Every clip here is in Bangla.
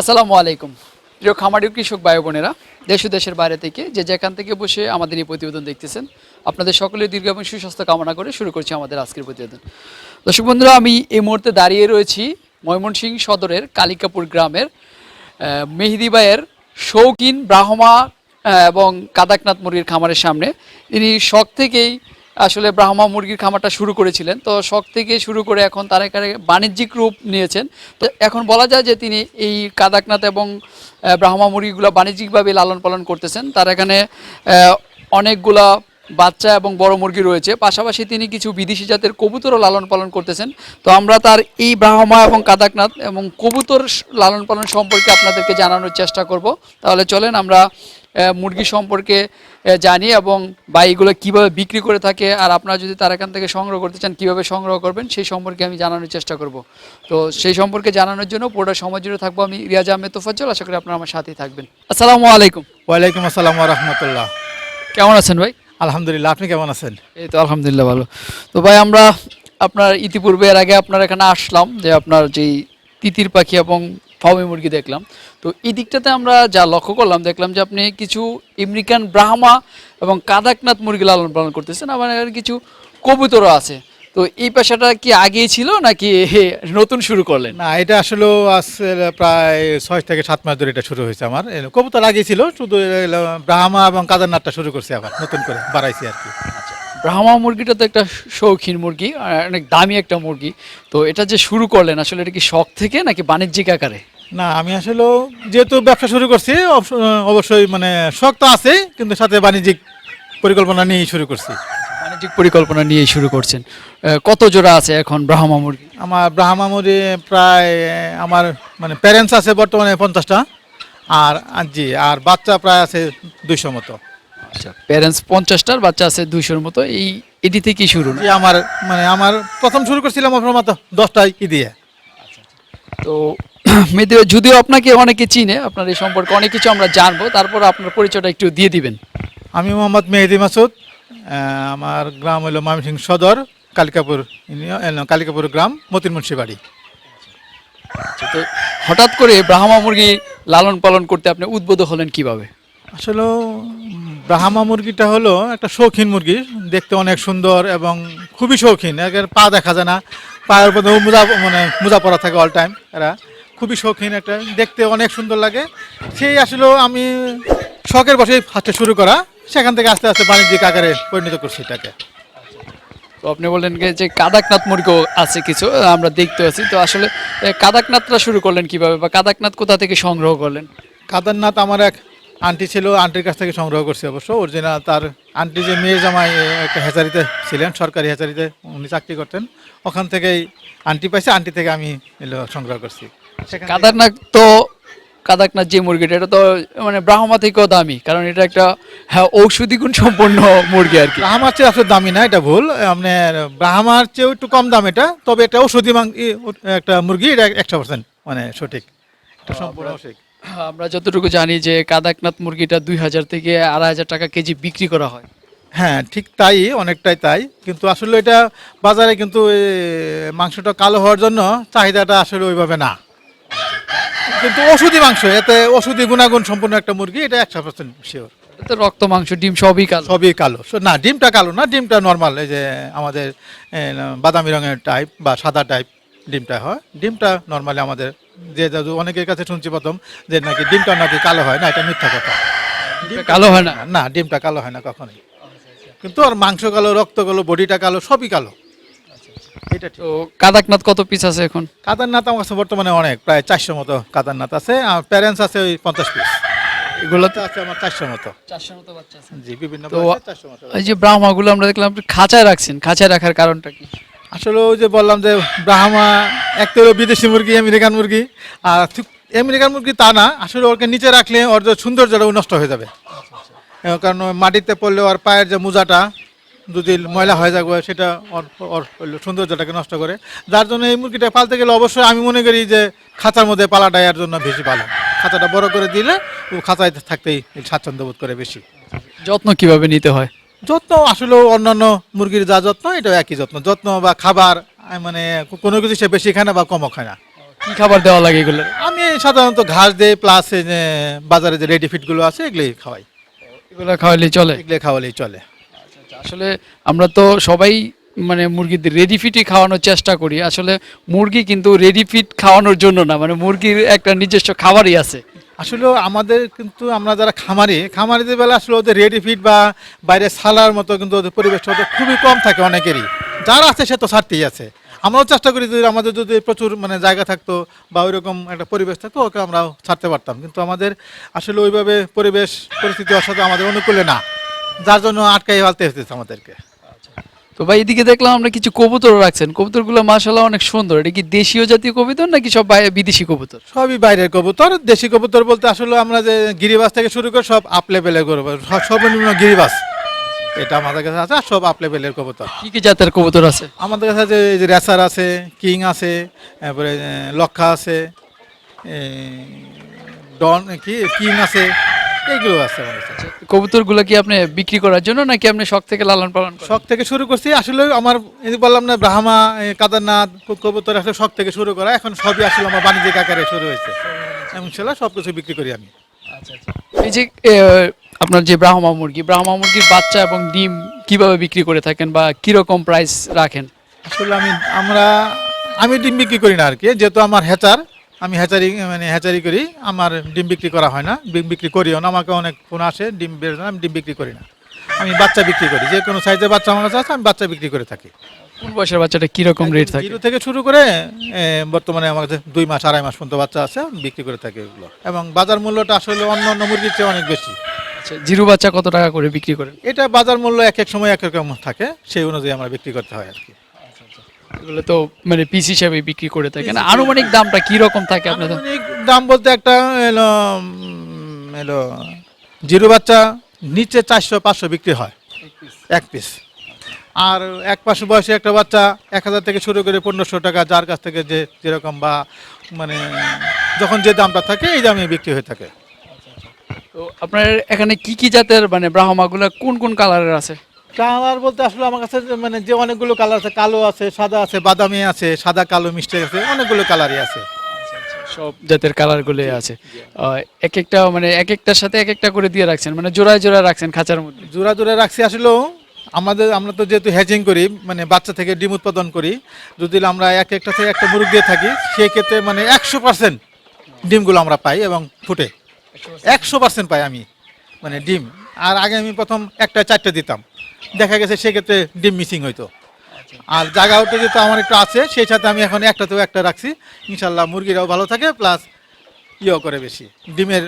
আসসালামু আলাইকুম। প্রিয় খামারি কৃষক ভাই বোনেরা, দেশ ও দেশের বাইরে থেকে যে যেখান থেকে বসে আমাদের এই প্রতিবেদন দেখতেছেন, আপনাদের সকলের দীর্ঘ এবং সুস্বাস্থ্য কামনা করে শুরু করছি আমাদের আজকের প্রতিবেদন। দর্শক বন্ধুরা, আমি এই মুহূর্তে দাঁড়িয়ে রয়েছি ময়মনসিংহ সদরের কালিকাপুর গ্রামের মেহেদি ভাইয়ের শৌখিন ব্রাহ্মা এবং কাদাকনাথ মুরগির খামারের সামনে। তিনি শখ থেকেই আসলে ব্রাহ্মা মুরগির খামারটা শুরু করেছিলেন। তো শখ থেকে শুরু করে এখন তার এখানে বাণিজ্যিক রূপ নিয়েছেন। তো এখন বলা যায় যে তিনি এই কাদাকনাথ এবং ব্রাহ্মা মুরগিগুলো বাণিজ্যিকভাবে লালন পালন করতেছেন। তার এখানে অনেকগুলা বাচ্চা এবং বড় মুরগি রয়েছে। পাশাপাশি তিনি কিছু বিদেশি জাতের কবুতরও লালন পালন করতেছেন। তো আমরা তার এই ব্রাহ্মা এবং কাদাকনাথ এবং কবুতর লালন পালন সম্পর্কে আপনাদেরকে জানানোর চেষ্টা করব। তাহলে চলেন আমরা মুরগি সম্পর্কে জানি এবং বা এইগুলো কীভাবে বিক্রি করে থাকে আর আপনারা যদি তার এখান থেকে সংগ্রহ করতে চান কীভাবে সংগ্রহ করবেন সেই সম্পর্কে আমি জানানোর চেষ্টা করব। তো সেই সম্পর্কে জানানোর জন্য পুরোটা সময় জুড়ে থাকব আমি রিয়াজ আহমেদ তোফাজ্জল। আশা করি আপনারা আমার সাথেই থাকবেন। আসসালামু আলাইকুম। ওয়ালাইকুম আসসালাম রহমতুল্লাহ। কেমন আছেন ভাই? আলহামদুলিল্লাহ আপনি কেমন আছেন? এই তো আলহামদুলিল্লাহ ভালো। তো ভাই আমরা আপনার ইতিপূর্বে এর আগে আপনার এখানে আসলাম যে আপনার যেই তিতির পাখি এবং ফাউমি মুরগি দেখলাম। তো এই দিকটাতে আমরা যা লক্ষ্য করলাম দেখলাম যে আপনি কিছু আমেরিকান ব্রাহ্মা এবং কাদাকনাথ মুরগি লালন পালন করতেছেন আবার কিছু কবুতরও আছে। তো এই পেশাটা কি আগেই ছিল নাকি নতুন শুরু করলেন? না এটা আসলে আজ প্রায় ছয় থেকে সাত মাস ধরে এটা শুরু হয়েছে আমার। এ, আগে ছিল শুধু ব্রাহ্মা এবং কাদারনাথটা শুরু করছি আবার নতুন করে বাড়াইছি আর কি। ব্রাহ্মা মুরগিটা তো একটা শৌখিন মুরগি অনেক দামি একটা মুরগি। তো এটা যে শুরু করলেন আসলে এটা কি শখ থেকে নাকি বাণিজ্যিক আকারে? না আমি আসলে যেহেতু ব্যবসা শুরু করছি অবশ্য- অবশ্যই মানে শখ তো আছেই কিন্তু সাথে বাণিজ্যিক পরিকল্পনা নিয়েই শুরু করছি। বাণিজ্যিক পরিকল্পনা নিয়েই শুরু করছেন। কত জোড়া আছে এখন ব্রাহ্মা মুরগি? আমার ব্রাহ্মা মুড়ি প্রায় আমার মানে প্যারেন্টস আছে বর্তমানে পঞ্চাশটা আর জি আর বাচ্চা প্রায় আছে দুইশো মতো। আচ্ছা প্যারেন্টস পঞ্চাশটার বাচ্চা আছে দুইশোর মতো এই এটি থেকেই শুরু না? আমার মানে আমার প্রথম শুরু করছিলাম আপনার মতো দশটায় ই দিয়ে। তো মেয়েদি যদিও আপনাকে অনেকে চিনে আপনার এই সম্পর্কে অনেক কিছু আমরা জানব। তারপর আপনার পরিচয়টা একটু দিয়ে দিবেন। আমি মোহাম্মদ মেহেদি মাসুদ আমার গ্রাম হলো ময়মনসিংহ সদর কালিকাপুর কালিকাপুর গ্রাম মতিন মুন্সিবাড়ি আচ্ছা, তো হঠাৎ করে ব্রাহ্মা মুরগি লালন পালন করতে আপনি উদ্বোধ হলেন কীভাবে? আসলে ব্রাহ্মা মুরগিটা হলো একটা শৌখিন মুরগি দেখতে অনেক সুন্দর এবং খুবই শৌখিন একের পা দেখা যায় না পায়ের মধ্যে মোজা মানে মোজা পরা থাকে অল টাইম এরা। খুবই শৌখিন একটা দেখতে অনেক সুন্দর লাগে। সেই আসলে আমি শখের বসে ফার্স্টে শুরু করা সেখান থেকে আস্তে আস্তে বাণিজ্যিক আকারে পরিণত করছি এটাকে। তো আপনি বললেন যে কাদাকনাথ মুরগিও আছে কিছু আমরা দেখতে আছি। তো আসলে কাদাকনাথটা শুরু করলেন কীভাবে বা কাদাকনাথ কোথা থেকে সংগ্রহ করলেন? কাদারনাথ আমার এক আন্টি ছিল আন্টির কাছ থেকে সংগ্রহ করছি অবশ্য। অরিজিনাল তার আন্টি যে মেয়ের জামাই একটা হেচারিতে ছিলেন সরকারি হেচারিতে উনি চাকরি করতেন। ওখান থেকেই আন্টি পাইছে আন্টি থেকে আমি সংগ্রহ করছি। থেকে- তো কাদাকনাথ যে মুরগিটা এটা তো মানে ব্রাহ্মা থেকেও দামি কারণ এটা একটা হ্যাঁ ঔষধি গুণ সম্পন্ন মুরগি আর কি। ব্রাহ্মার চেয়ে আসলে দামি না এটা ভুল। মানে ব্রাহ্মার চেয়েও একটু কম দাম এটা তবে এটা ঔষধি মাং- একটা মুরগি এটা একশো পার্সেন্ট মানে সঠিক। এটা সম্পূর্ণ সঠিক আমরা যতটুকু জানি যে কাদাকনাথ মুরগিটা দুই হাজার থেকে আড়াই হাজার টাকা কেজি বিক্রি করা হয়। হ্যাঁ ঠিক তাই অনেকটাই তাই। কিন্তু আসলে এটা বাজারে কিন্তু মাংসটা কালো হওয়ার জন্য চাহিদাটা আসলে ওইভাবে না। কিন্তু ওষুধি মাংস এতে ওষুধি গুণাগুণ সম্পূর্ণ একটা মুরগি এটা একশো পার্সেন্ট শিওর রক্ত মাংস ডিম সবই কালো। সবই কালো। না ডিমটা কালো না ডিমটা নর্মাল এই যে আমাদের বাদামি রঙের টাইপ বা সাদা টাইপ ডিমটা হয়। ডিমটা নর্মালি আমাদের যে যাদু অনেকের কাছে শুনছি প্রথম যে নাকি ডিমটা নাকি কালো হয় না এটা মিথ্যা কথা। কালো হয় না? না ডিমটা কালো হয় না কখনোই। কিন্তু আর মাংস কালো রক্ত কালো বডিটা কালো সবই কালো। এটা তো কাদাকনাথ কত পিস আছে এখন? কাদারনাথ আমার কাছে বর্তমানে অনেক প্রায় চারশো মতো কাদারনাথ আছে আর প্যারেন্টস আছে ওই পঞ্চাশ পিস এগুলোতে আছে আমার চারশো মতো। চারশো মতো বাচ্চা আছে। জি বিভিন্ন তো বয়সে 400 মতো এই যে ব্রাহ্মাগুলো আমরা দেখলাম খাঁচায় রাখছেন খাঁচায় রাখার কারণটা কি? আসলে ওই যে বললাম যে ব্রাহ্মা, এক তো বিদেশি মুরগি, আমেরিকান মুরগি। আর আমেরিকান মুরগি তা না, আসলে ওকে নিচে রাখলে ওর যে সৌন্দর্যটা নষ্ট হয়ে যাবে। কারণ মাটিতে পড়লে ওর পায়ের যে মোজাটা, যদি ময়লা হয়ে যাবে সেটা ওর সৌন্দর্যটাকে নষ্ট করে। যার জন্য এই মুরগিটা পালতে গেলে অবশ্যই আমি মনে করি যে খাঁচার মধ্যে পালাটা এর জন্য বেশি ভালো। খাঁচাটা বড় করে দিলে ও খাঁচায় থাকতেই স্বাচ্ছন্দ্য বোধ করে বেশি। যত্ন কীভাবে নিতে হয়? যত্ন আসলে অন্যান্য মুরগির যা যত্ন এটা একই যত্ন। যত্ন বা খাবার আহ, মানে কোনো কিছু সে বেশি খায় না বা কমও খায় না। কি খাবার দেওয়া লাগে এগুলো? আমি সাধারণত ঘাস দিই প্লাস বাজারে যে রেডি ফিটগুলো আছে এগুলোই খাওয়াই। এগুলো খাওয়ালে চলে? এগুলো খাওয়ালেই চলে। আসলে আমরা তো সবাই মানে মুরগিদের রেডি ফিটই খাওয়ানোর চেষ্টা করি। আসলে মুরগি কিন্তু রেডি ফিট খাওয়ানোর জন্য না মানে মুরগির একটা নিজস্ব খাবারই আছে। আসলে আমাদের কিন্তু আমরা যারা খামারি, খামারিদের বেলা আসলে ওদের রেডি ফিট বা বাইরে সালার মতো কিন্তু ওদের পরিবেশটা ওদের খুবই কম থাকে অনেকেরই। যারা আছে সে তো ছাড়তেই আছে। আমরাও চেষ্টা করি যদি আমাদের যদি প্রচুর মানে জায়গা থাকতো বা ওইরকম একটা পরিবেশ থাকতো, ওকে আমরাও ছাড়তে পারতাম। কিন্তু আমাদের আসলে ওইভাবে পরিবেশ, পরিস্থিতি অসাধু আমাদের অনুকূলে না। যার জন্য আটকাই ফেলতে হতেছে আমাদেরকে। তো ভাই এদিকে দেখলাম আমরা কিছু কবুতর রাখছেন। কবুতরগুলো মাশাল্লাহ অনেক সুন্দর। এটা কি দেশীয় জাতীয় কবুতর নাকি সব বাইরে বিদেশি কবুতর? সবই বাইরের কবুতর। দেশি কবুতর বলতে আসলে আমরা যে গিরিবাস থেকে শুরু করে সব আপ লেভেলের করব সর্বনিম্ন গিরিবাস এটা আমাদের কাছে আছে আর সব আপ লেভেলের কবুতর। কি কি জাতের কবুতর আছে? আমাদের কাছে আছে যে রেসার আছে কিং আছে তারপরে লক্ষা আছে ডন কি কিং আছে। এইগুলো আছে আমাদের কাছে। কবুতরগুলো কি আপনি বিক্রি করার জন্য নাকি আপনি শখ থেকে লালন পালন করেন? শখ থেকে শুরু করছি আসলে আমার এই যে বললাম না ব্রাহ্মা কাদারনাথ কবুতর আসলে শখ থেকে শুরু করা এখন সবই আসলে আমার বাণিজ্যিক আকারে শুরু হয়েছে। এবং সেটা সব কিছু বিক্রি করি আমি। এই যে আপনার যে ব্রাহ্মা মুরগি ব্রাহ্মা মুরগির বাচ্চা এবং ডিম কীভাবে বিক্রি করে থাকেন বা কীরকম প্রাইস রাখেন? আসলে আমি আমরা আমি ডিম বিক্রি করি না আর কি যেহেতু আমার হ্যাচার আমি হ্যাচারি মানে হ্যাচারি করি আমার ডিম বিক্রি করা হয় না ডিম বিক্রি করিও না আমাকে অনেক ফোন আসে ডিম বের আমি ডিম বিক্রি করি না। আমি বাচ্চা বিক্রি করি যে কোনো সাইজের বাচ্চা আমার কাছে আছে আমি বাচ্চা বিক্রি করে থাকি। কোন বয়সের বাচ্চাটা কীরকম রেট থাকে? জিরো থেকে শুরু করে বর্তমানে আমার কাছে দুই মাস আড়াই মাস পর্যন্ত বাচ্চা আছে বিক্রি করে থাকি এগুলো এবং বাজার মূল্যটা আসলে অন্য অন্য মুরগির চেয়ে অনেক বেশি। আচ্ছা জিরো বাচ্চা কত টাকা করে বিক্রি করেন? এটা বাজার মূল্য এক এক সময় এক এক রকম থাকে সেই অনুযায়ী আমরা বিক্রি করতে হয় আর কি। এগুলো তো মানে পিস হিসাবে বিক্রি করে থাকেন। আনুমানিক দামটা কি রকম থাকে আপনাদের? আনুমানিক দাম বলতে একটা এলো এলো জিরো বাচ্চা নিচে চারশো পাঁচশো বিক্রি হয়। এক পিস আর এক পাশে বয়সে একটা বাচ্চা এক হাজার থেকে শুরু করে পনেরোশো টাকা যার কাছ থেকে যে যেরকম বা মানে যখন যে দামটা থাকে এই দামে বিক্রি হয়ে থাকে। তো আপনার এখানে কি কি জাতের মানে ব্রাহ্মাগুলো কোন কোন কালারের আছে? কালার বলতে আসলে আমার কাছে মানে যে অনেকগুলো কালার আছে কালো আছে সাদা আছে বাদামি আছে সাদা কালো মিষ্টি আছে অনেকগুলো কালারই আছে। সব জাতের কালারগুলো আছে। এক একটা মানে এক একটার সাথে এক একটা করে দিয়ে রাখছেন মানে জোড়ায় জোড়ায় রাখছেন খাঁচার মধ্যে? জোড়া জোড়া রাখছি আসলেও আমাদের আমরা তো যেহেতু হ্যাচিং করি মানে বাচ্চা থেকে ডিম উৎপাদন করি যদি আমরা এক একটা থেকে একটা মুরগ দিয়ে থাকি সেই ক্ষেত্রে মানে একশো পার্সেন্ট ডিমগুলো আমরা পাই এবং ফুটে। একশো পার্সেন্ট পাই আমি মানে ডিম। আর আগে আমি প্রথম একটা চারটে দিতাম। দেখা গেছে সেক্ষেত্রে ডিম মিসিং হইতো। আর জায়গাটা যেহেতু আমার একটু আছে সেই সাথে আমি এখন একটাতেও একটা রাখছি। ইনশাল্লাহ মুরগিরাও ভালো থাকে প্লাস ইয়েও করে বেশি। ডিমের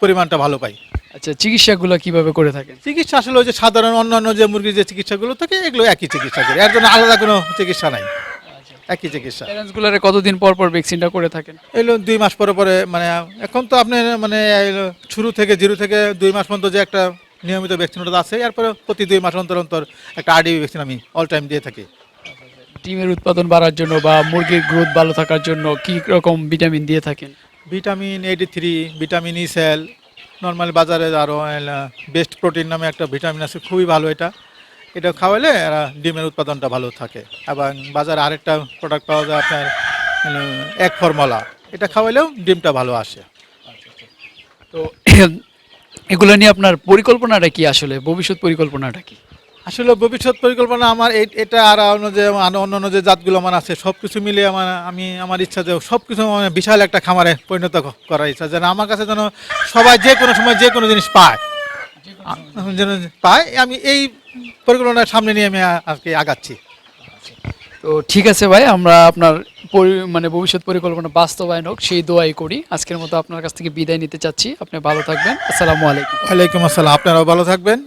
পরিমাণটা ভালো পাই। আচ্ছা চিকিৎসাগুলো কীভাবে করে থাকে চিকিৎসা আসলে ওই যে সাধারণ অন্যান্য যে মুরগির যে চিকিৎসাগুলো থাকে এগুলো একই চিকিৎসা করে। এর জন্য আলাদা কোনো চিকিৎসা নাই। একই চিকিৎসা। প্যারেন্টসগুলোরে কতদিন পর পর ভ্যাকসিনটা করে থাকেন? এগুলো দুই মাস পরে পরে মানে এখন তো আপনি মানে শুরু থেকে জিরো থেকে দুই মাস পর্যন্ত যে একটা নিয়মিত ভ্যাকসিনটা আছে এরপরে প্রতি দুই মাস অন্তর অন্তর একটা আরডিবি ভ্যাকসিন আমি অল টাইম দিয়ে থাকি। ডিমের উৎপাদন বাড়ার জন্য বা মুরগির গ্রোথ ভালো থাকার জন্য কি রকম ভিটামিন দিয়ে থাকেন? Vitamin eighty three vitamin E sell normally বাজারে আরও বেস্ট প্রোটিন নামে একটা ভিটামিন আছে খুবই ভালো এটা। এটা খাওয়ালে এরা ডিমের উৎপাদনটা ভালো থাকে। এবং বাজারে আরেকটা প্রোডাক্ট পাওয়া যায় আপনার এক ফর্মুলা এটা খাওয়ালেও ডিমটা ভালো আসে। তো এগুলো নিয়ে আপনার পরিকল্পনাটা কি আসলে? ভবিষ্যৎ পরিকল্পনাটা কি? আসলে ভবিষ্যৎ পরিকল্পনা আমার এই- এটা আর অন্য যে আরও অন্য যে জাতগুলো আমার আছে সব কিছু মিলে আমার আমি আমার ইচ্ছা যে সব কিছু মানে বিশাল একটা খামারে পরিণত করার ইচ্ছা যেন আমার কাছে যেন সবাই যে কোনো সময় যে কোনো জিনিস পায়। যেন পায় আমি এই পরিকল্পনার সামনে নিয়ে আমি আজকে আগাচ্ছি। তো ঠিক আছে ভাই, আমরা আপনার মানে ভবিষ্যৎ পরিকল্পনা বাস্তবায়ন হোক, সেই দোয়াই করি। আজকের মতো আপনার কাছ থেকে বিদায় নিতে চাচ্ছি। আপনি ভালো থাকবেন। আসসালামু আলাইকুম। ওয়ালাইকুম আসসালাম। আপনারাও ভালো থাকবেন।